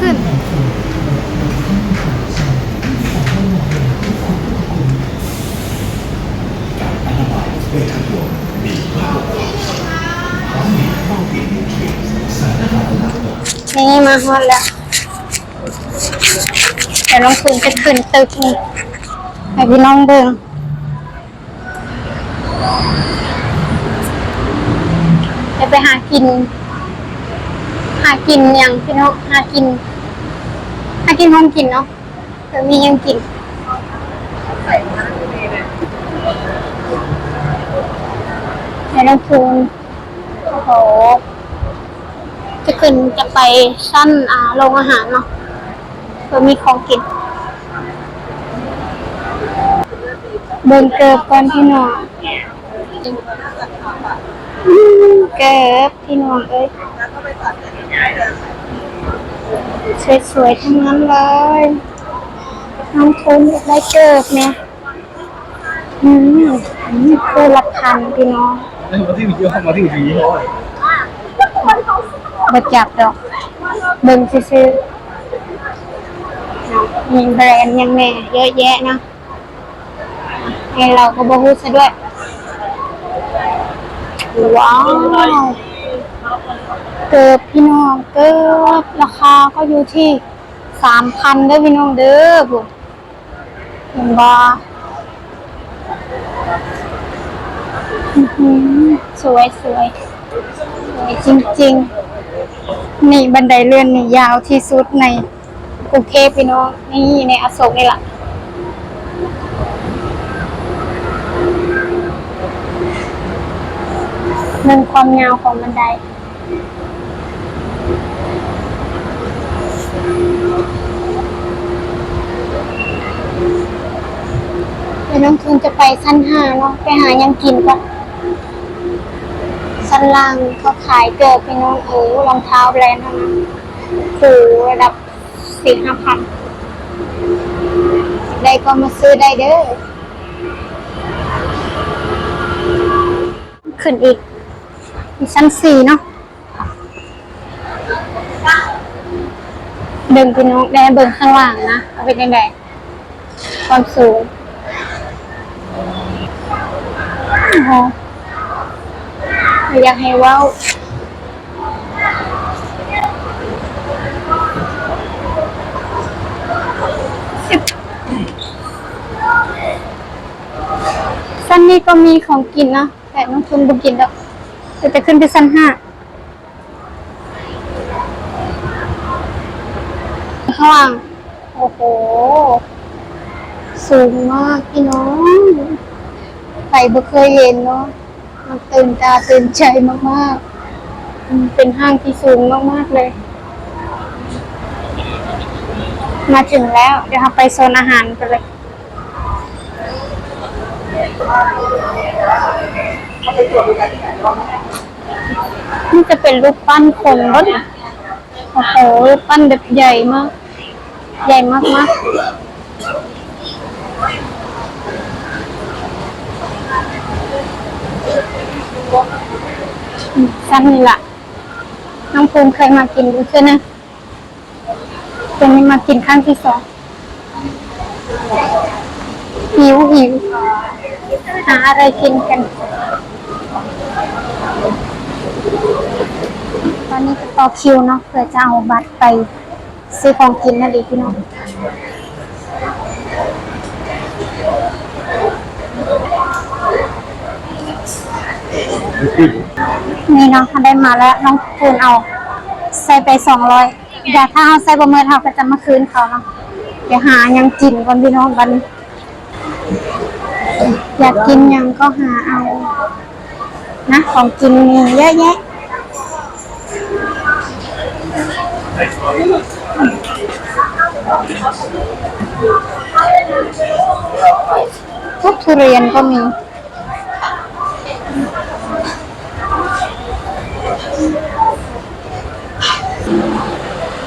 ขึ้น นี่มาหมดแล้วแต่น้องคุณจะขึ้นตึกนี่ให้พี่น้องเบิ่งจะไปหากินากินย่างพี่น้องหากินหากินห้องกินเนาะเดี๋ยวมียังกินในลำพูนโอ้โหจะขึ้นจะไปสั้นอ่าโรงอาหารเนาะเพื่อมีของกินเดินเกิบก่อนพี่น้องเกิบพี่น้องเอ้ย สวยๆทั้งนั้นเลยน้องทุนอยากได้เกิบเนี่ยอืมอืมคือละพันพี่น้องมาที่ยี่ห้อมาที่ยี่ห้อบ่จับดอกเบิ่งซื่อๆเนาะมีแบรนด์ยังแน่เยอะแยะนะไอเราก็บ่ฮู้ซะด้วยว้าว เกิบพี่น้องเกิบราคาก็อยู่ที่สามพันเด้อพี่น้องเด้อบุเห็นบ่อื้อหือสวยสวยสวยจริงๆ นี่บันไดเลื่อนนี่ยาวที่สุดในกรุงเทพพี่น้อง นี่ในอโศกนี่แหละหนึ่งความยาวของบันได ดี๋ยวน้องทุนจะไปชั้นห้าเนาะไปหายังกินก่อนชั้นล่างเขาขายเกิดพี่น้องเออรองเท้าแบรนด์เท่านั้นคือระดับสี่ห้าพันได้ก็มาซื้อได้เด้อขึ้นอีกมีชั้นสี่เนาะเดินพี่น้องแดนเบิ่งข้างล่างนะเอาเป็นยังไงความสูง โอ้โหอยากให้ว้าสั้นนี้ก็มีของกินนะ แต่น้องทุนบุกินแล้วจะจะขึ้นไปสั้นห้าข้างล่างโอ้โห สูงมากพี่น้อง ไปบ่เคยเห็นเนาะมันตื่นตาตื่นใจมากๆมันเป็นห้างที่สูงมากๆเลย มาถึงแล้ว เดี๋ยวเราไปโซนอาหารกันเลยนี่จะเป็นรูปปั้นคนโอ้โหรูปปั้นแบบใหญ่มาก ใหญ่มากๆ สั้นนี่แหละน้องภูมิเคยมากินดูใช่ไหมเป็นนี้มากินครั้งที่สองหิวหิวหาอะไรกินกัน ตอนนี้ก็ต่อคิวเนาะเพื่อจะเอาบัตรไปซื้อของกินนั่นเองพี่น้อง นี่เนาะเขาได้มาแล้วน้องคูณเอา ใส่ไปสองร้อยอย่าถ้าเอาใส่บะเมิดเขาก็จะมาคืนเขาเนาะเดี๋ยวหายังกินก่อนพี่น้องกันอยากกินยังก็หาเอา นะของกินมีเยอะแยะพวกทุเรียนก็มี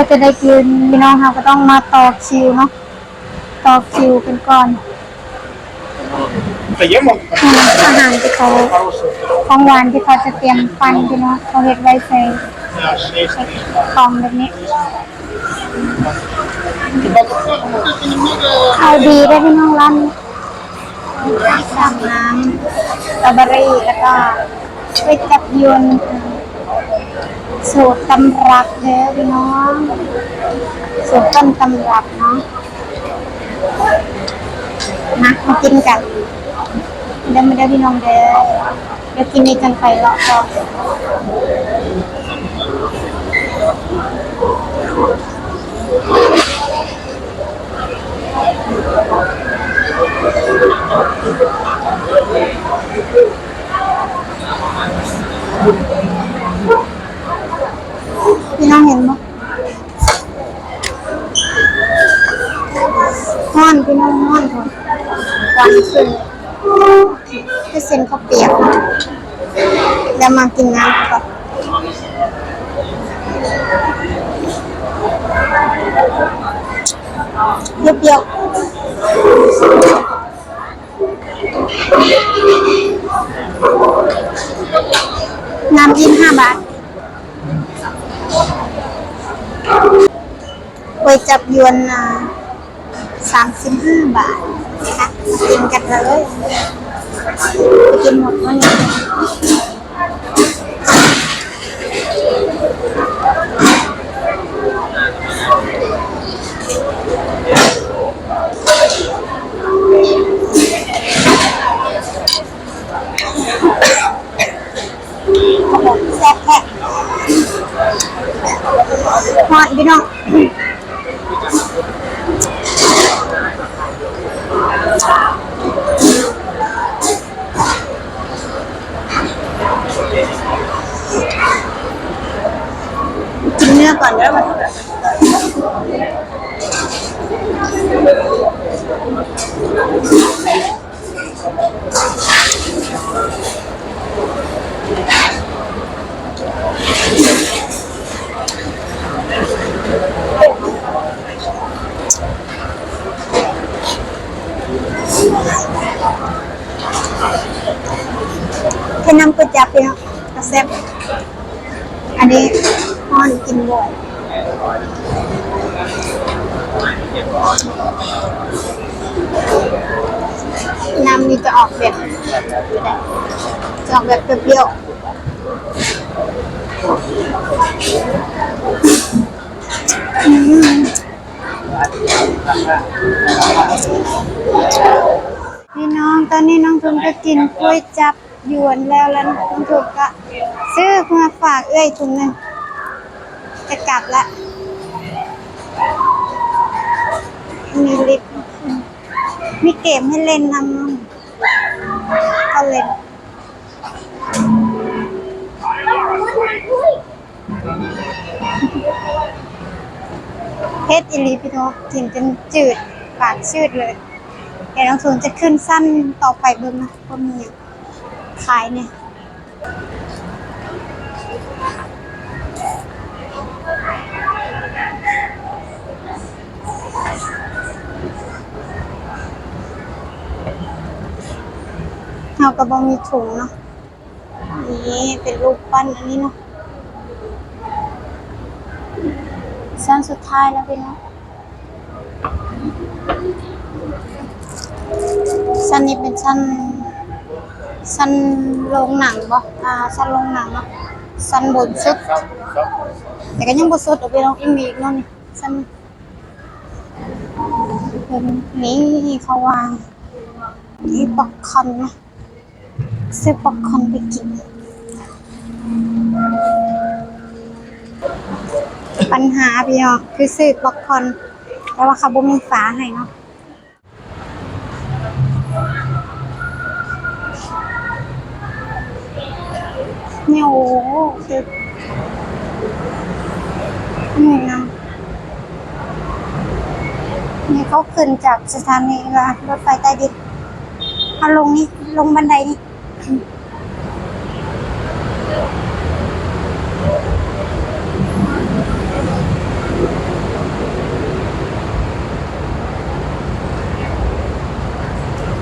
พื่อจะได้กินพี่น้องค่ะก็ต้องมาต่อคิวเนาะต่อคิวกันก่อน แต่ยังมองอืมอาหารที่เขาของหวานที่เขาจะเตรียมปันพี่น้องเขาเห็ดไว้ใส่กล่องแบบนี้เอาดีได้พี่น้องร้านนี้สั่งน้ำสตรอเบอรี่แล้วก็ก๋วยจับยวน สูตรตำรับเด้พี่น้องสูตรต้นตำรับเนาะมามากินกันเดี๋ยวมาเด้พี่น้องเด้อเดี๋ยวกินนี้กันไปเลาะก่อนองเห็นไหมห้อนพี่น้องห้อนคนควันขึ้นคือเส้นข้าวเปียกเดี๋ยวมากินน้ำก่อน เปรี้ยวๆน้ำยิ้มห้าบาทก๋วยจับยวนสามสิบห้าบาทค่ะมากินกันเลย กินหมดวันนี้ โอ้โหแซ่บแท้หอนพี่น้องกินเนื้อก่อนเด้อมันแค่น้ำก๋วยจั๊บพี่น้องก็แซ่บอันนี้หอนกินบ่อยน้ำนี่จะออกแบบจะออกแบบเปรี้ยวพี่น้องตอนนี้น้องทุนก็กินกล้วยจับ ยวนแล้วแล้วน้องทุนก็ซื้อมาฝากเอ้ยถุงหนึงจะกลับละมีลิปมีเกมให้เล่นนำก็เล่นเพชรอิลีพี่น้องกินจนจืดปากชืดเลยเดี๋ยวน้องศูนจะขึ้นสั้นต่อไปเบิ่งนะว่ามีอย่าง ขายเนี่ยเราก็บอมีถุงเนาะนี่เป็นรูปปั้นอันนี้เนาะสั้นสุดท้ายแล้วพี่เนาะชั้นนี้เป็นชั้น ชั้นโรงหนังบ่อ่าชั้นโรงหนังเนาะชั้นบนสุด แต่ก็ยังบ่สุดเอาไปลองอีกมีอีกเนาะนี่ชั้นเป็นนี่เขาวางที่ปักคอนนะซื้อปักคอนไปกินปัญหาพี่น้องคือซื้อปักคอนแต่ว่าเขาบ่มีฝาให้เนาะ เนี่ยโอ้โหคือนี่นะนี่เขาขึ้นจากสถานีละรถไฟใต้ดินเอาลงนี่ลงบันไดนี่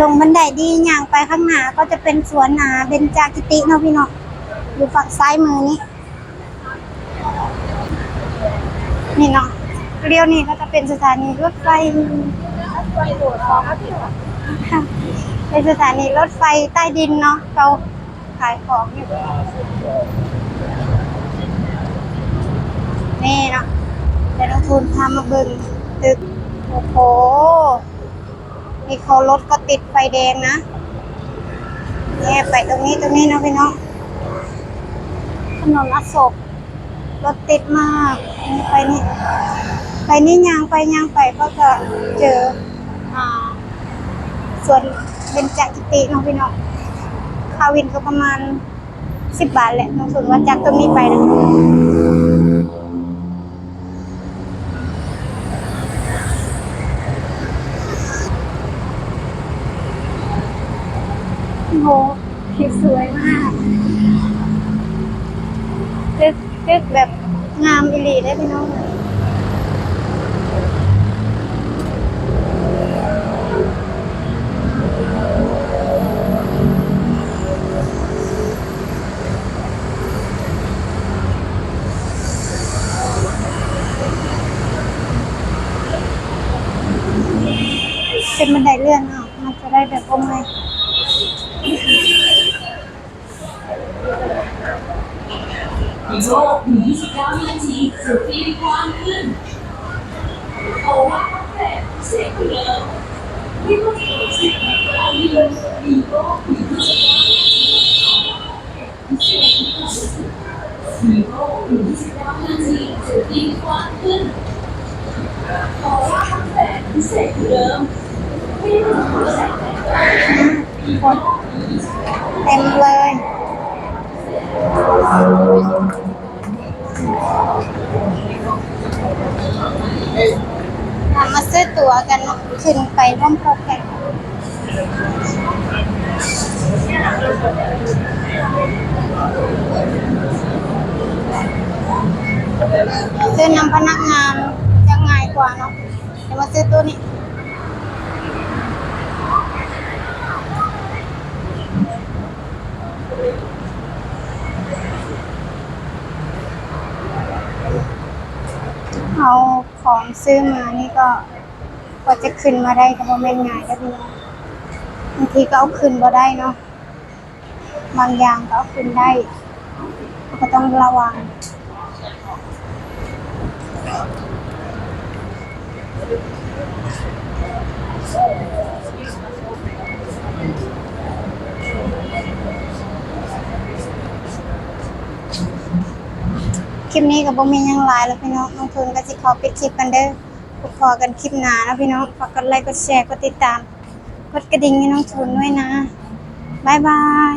ลงบันไดดีอย่างไปข้างหน้าก็จะเป็นสวนนาเบญจากิติเนาะพี่เนาะ อยู่ฝั่งซ้ายมือนี้ นี่เนาะเลี้ยวนี่ก็จะเป็นสถานีรถไฟเป็นสถานีรถไฟใต้ดินเนาะเราขายของอยู่นี่เนาะเดี๋ยวน้องทุนพามาบิ่งตึก โอ้โหนี่เขารถก็ติดไฟแดงนะเนี่ยไปตรงนี้ตรงนี้นะพี่น้อง ถนนอโศกรถติดมากนี่ไปนี่ไปนี่ยางไปยางไปก็จะเจออ่าส่วนเบญจกิติเนาะพี่น้องคาวินก็ประมาณสิบบาทแหละน้องสุนว่าจากตรงนี้ไปนะโอ้โหสวยมาก ตึกตึกแบบงามอิลีได้พี่น้อง เป็นบันไดเลื่อนอะมันจะได้แบบโอ้ไง อีกโลกถึง29วินา ทีสุดที่กว้างขึ้นโอ้ว่าคอนเซ็ปต์เสียงเดิมไม่ต้องเสียงเสียงอะไรเลยอีกโลกถึง29วินาทีเสียงที่ความรู้สึกอีกโลกถึง29วินาทีสุดที่กว้างขึ้นโอ้ว่าคอนเซ็ปต์พิเศษเดิมไม่ต้องเสียงเสียงอะไรคนเต็มเลย ขึ้นไปร่วมโปรแกรมซื้อนำพนักงานจะง่ายกว่าเนาะเดี๋ยวมาซื้อตัวนี้เอาของซื้อมานี่ก็ ว่าจะขึ้นมาได้ก็บ่แม่นง่ายแล้วพี่น้องบางทีก็เอาขึ้นบ่ได้เนาะบางอย่างก็เอาขึ้นได้ ก็ต้องระวังคลิปนี้ก็บ่มียังหลายแล้วพี่น้องน้องทุนก็สิขอปิดคลิปกันเด้อ พอกันคลิปหนาแล้วพี่น้องฝากกดไลค์กดแชร์กดติดตาม กดกระดิ่งให้น้องทุนด้วยนะ บ๊ายบาย